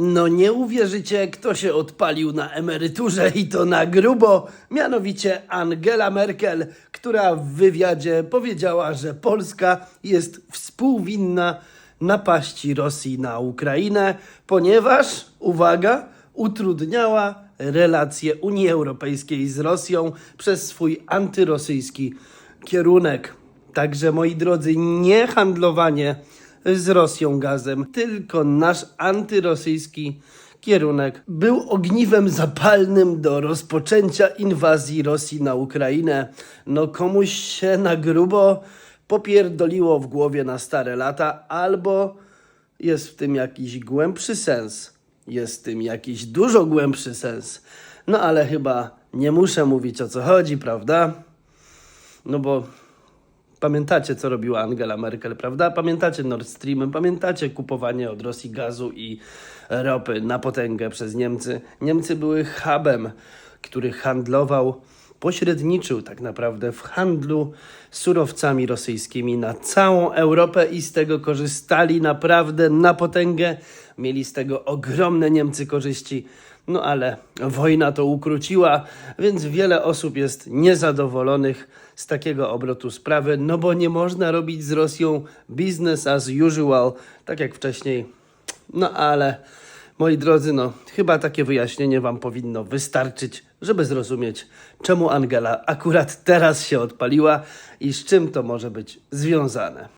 No nie uwierzycie, kto się odpalił na emeryturze i to na grubo, mianowicie Angela Merkel, która w wywiadzie powiedziała, że Polska jest współwinna napaści Rosji na Ukrainę, ponieważ, uwaga, utrudniała relacje Unii Europejskiej z Rosją przez swój antyrosyjski kierunek. Także moi drodzy, nie handlowanie z Rosją gazem, tylko nasz antyrosyjski kierunek był ogniwem zapalnym do rozpoczęcia inwazji Rosji na Ukrainę. No komuś się na grubo popierdoliło w głowie na stare lata, albo jest w tym jakiś głębszy sens. Jest w tym jakiś dużo głębszy sens. No ale chyba nie muszę mówić o co chodzi, prawda? No bo Pamiętacie, co robiła Angela Merkel, prawda? Pamiętacie Nord Stream, pamiętacie kupowanie od Rosji gazu i ropy na potęgę przez Niemcy. Niemcy były hubem, który handlował, pośredniczył tak naprawdę w handlu surowcami rosyjskimi na całą Europę i z tego korzystali naprawdę na potęgę. Mieli z tego ogromne Niemcy korzyści. No ale wojna to ukróciła, więc wiele osób jest niezadowolonych z takiego obrotu sprawy, no bo nie można robić z Rosją business as usual, tak jak wcześniej. No ale moi drodzy, no chyba takie wyjaśnienie wam powinno wystarczyć, żeby zrozumieć, czemu Angela akurat teraz się odpaliła i z czym to może być związane.